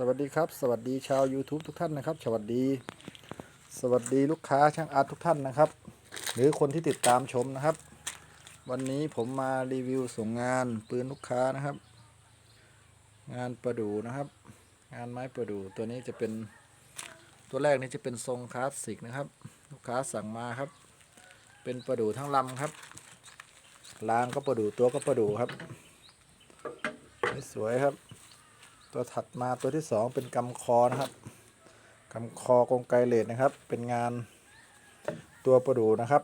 สวัสดีครับ สวัสดีชาว YouTube ทุกท่านนะครับ สวัสดี สวัสดีลูกค้าช่างอาร์ตทุกท่านนะครับ หรือคนที่ติดตามชมนะครับ วันนี้ผมมารีวิวส่งงานปืนลูกค้านะครับ งานประดูนะครับ งานไม้ประดูตัวนี้จะเป็นตัวแรกนี้จะเป็นทรงคลาสสิกนะครับ ลูกค้าสั่งมาครับ เป็นประดูทั้งลำครับลางก็ประดูตัวก็ประดูครับสวยครับ ตัวถัดมาตัวที่สองเป็นกำคอนะครับกำคอกรงไกเลดนะครับ เป็นงานตัวประดูนะครับ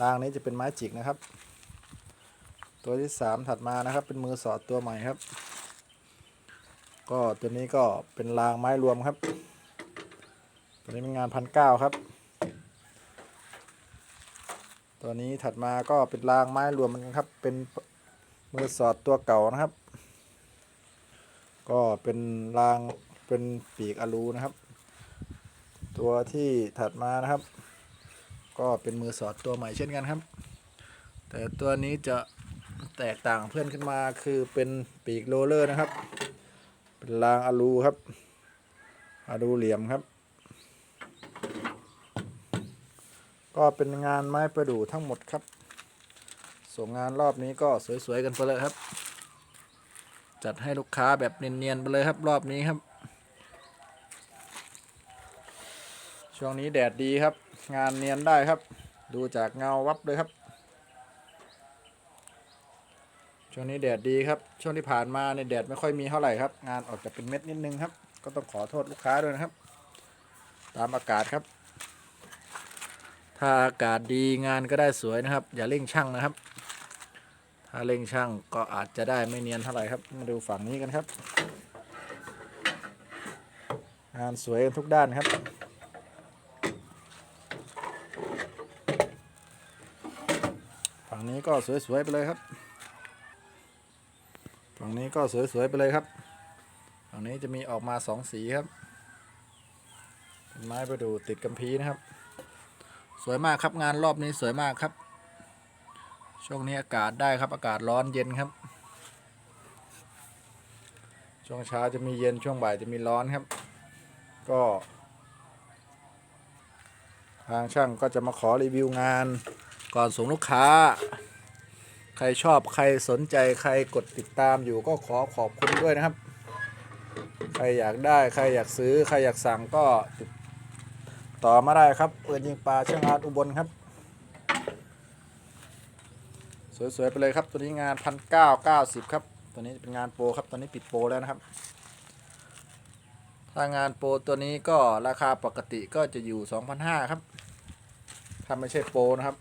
รางนี้จะเป็นไม้จิกนะครับ ตัวที่สามถัดมานะครับ เป็นมือสอดตัวใหม่ครับ ก็ตัวนี้ก็เป็นรางไม้รวมครับ ตัวนี้เป็นงานพันเก้าครับ ตัวนี้ถัดมาก็เป็นรางไม้รวมเหมือนกันครับ เป็นมือสอดตัวเก่านะครับ ก็เป็นรางเป็นปีกอลูนะครับ ตัวที่ถัดมานะครับ ก็เป็นมือสอดตัวใหม่เช่นกันครับ แต่ตัวนี้จะแตกต่างเพื่อนขึ้นมาคือเป็นปีกโรลเลอร์นะครับ เป็นรางอลูครับอลูเหลี่ยมครับ ก็เป็นงานไม้ประดู่ทั้งหมดครับ ส่งงานรอบนี้ก็สวยๆกันไปเลยครับ จัดให้ลูกค้าแบบเนียนๆไปเลยครับรอบนี้ครับ ช่วงนี้แดดดีครับ งานเนียนได้ครับ ดูจากเงาวับเลยครับ ช่วงนี้แดดดีครับ ช่วงที่ผ่านมาในแดดไม่ค่อยมีเท่าไหร่ครับ งานออกจะเป็นเม็ดนิดนึงครับ ก็ต้องขอโทษลูกค้าด้วยนะครับ ตามอากาศครับ ถ้าอากาศดีงานก็ได้สวยนะครับ อย่าเร่งช่างนะครับ ถ้าเร่งช่างก็อาจจะได้ไม่เนียนเท่าไหร่ครับ มาดูฝั่งนี้กันครับ งานสวยกันทุกด้านครับ ฝั่งนี้ก็สวยๆไปเลยครับ ฝั่งนี้ก็สวยๆไปเลยครับ ฝั่งนี้จะมีออกมาสองสีครับเป็นไม้ประดูติดกำพีนะครับ สวยมากครับงานรอบนี้สวยมากครับ ช่วงนี้อากาศได้ครับ อากาศร้อนเย็นครับ ช่วงเช้าจะมีเย็นช่วงบ่ายจะมีร้อนครับ ก็ ทางช่างก็จะมาขอรีวิวงาน ก่อนส่งลูกค้า ใครชอบใครสนใจใครกดติดตามอยู่ก็ขอขอบคุณด้วยนะครับ ใครอยากได้ใครอยากซื้อ ใครอยากสั่งก็ติดต่อมาได้ครับเปิดยิงปลาช่างอาร์ตอุบลครับ สวยๆไปเลยครับ ตัวนี้งานพันเก้าเก้าสิบครับ ตัวนี้เป็นงานโปรครับตัวนี้ปิดโปรแล้วนะครับ ถ้างานโปรตัวนี้ก็ราคาปกติก็จะอยู่2,500ครับ ถ้าไม่ใช่โปรนะครับ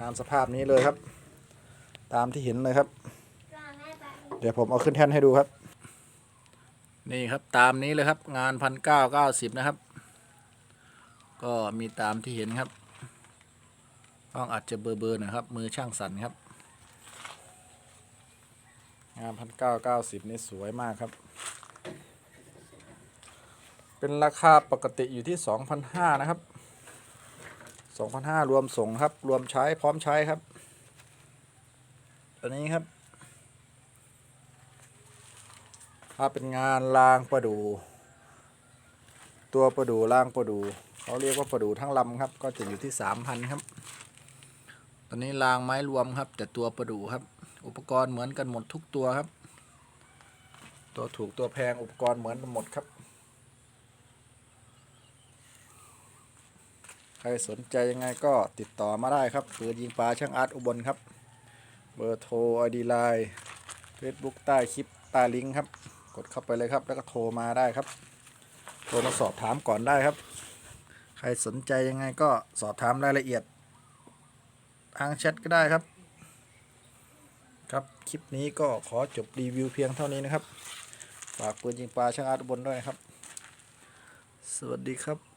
งานสภาพนี้เลยครับ ตามที่เห็นเลยครับ เดี๋ยวผมเอาขึ้นแท่นให้ดูครับ นี่ครับตามนี้เลยครับ งานพันเก้าเก้าสิบนะครับ ก็มีตามที่เห็นครับต้องอาจจะเบอร์เบอร์นะครับ มือช่างสั่นครับ งานพันเก้าเก้าสิบนี่สวยมากครับ เป็นราคาปกติอยู่ที่สองพันห้านะครับสองพันห้ารวมส่งครับ รวมใช้พร้อมใช้ครับ ตัวนี้ครับ ถ้าเป็นงานรางประดู ตัวประดูรางประดูเขาเรียกว่าประดูทั้งลำครับ ก็จะอยู่ที่สามพันครับ ตอนนี้รางไม้รวมครับ แต่ตัวประดูครับ อุปกรณ์เหมือนกันหมดทุกตัวครับ ตัวถูกตัวแพงอุปกรณ์เหมือนกันหมดครับ ใครสนใจยังไงก็ติดต่อมาได้ครับปืนยิงปลาช่างอาร์ตอุบลครับ เบอร์โทรไอดีไลน์เฟซบุ๊กใต้คลิปใต้ลิงก์ครับ กดเข้าไปเลยครับ แล้วก็โทรมาได้ครับ โทรมาสอบถามก่อนได้ครับ ใครสนใจยังไงก็สอบถามรายละเอียดทางแชทก็ได้ครับ ครับ คลิปนี้ก็ขอจบรีวิวเพียงเท่านี้นะครับ ฝากปืนยิงปลาช่างอาร์ตบนด้วยนะครับ สวัสดีครับ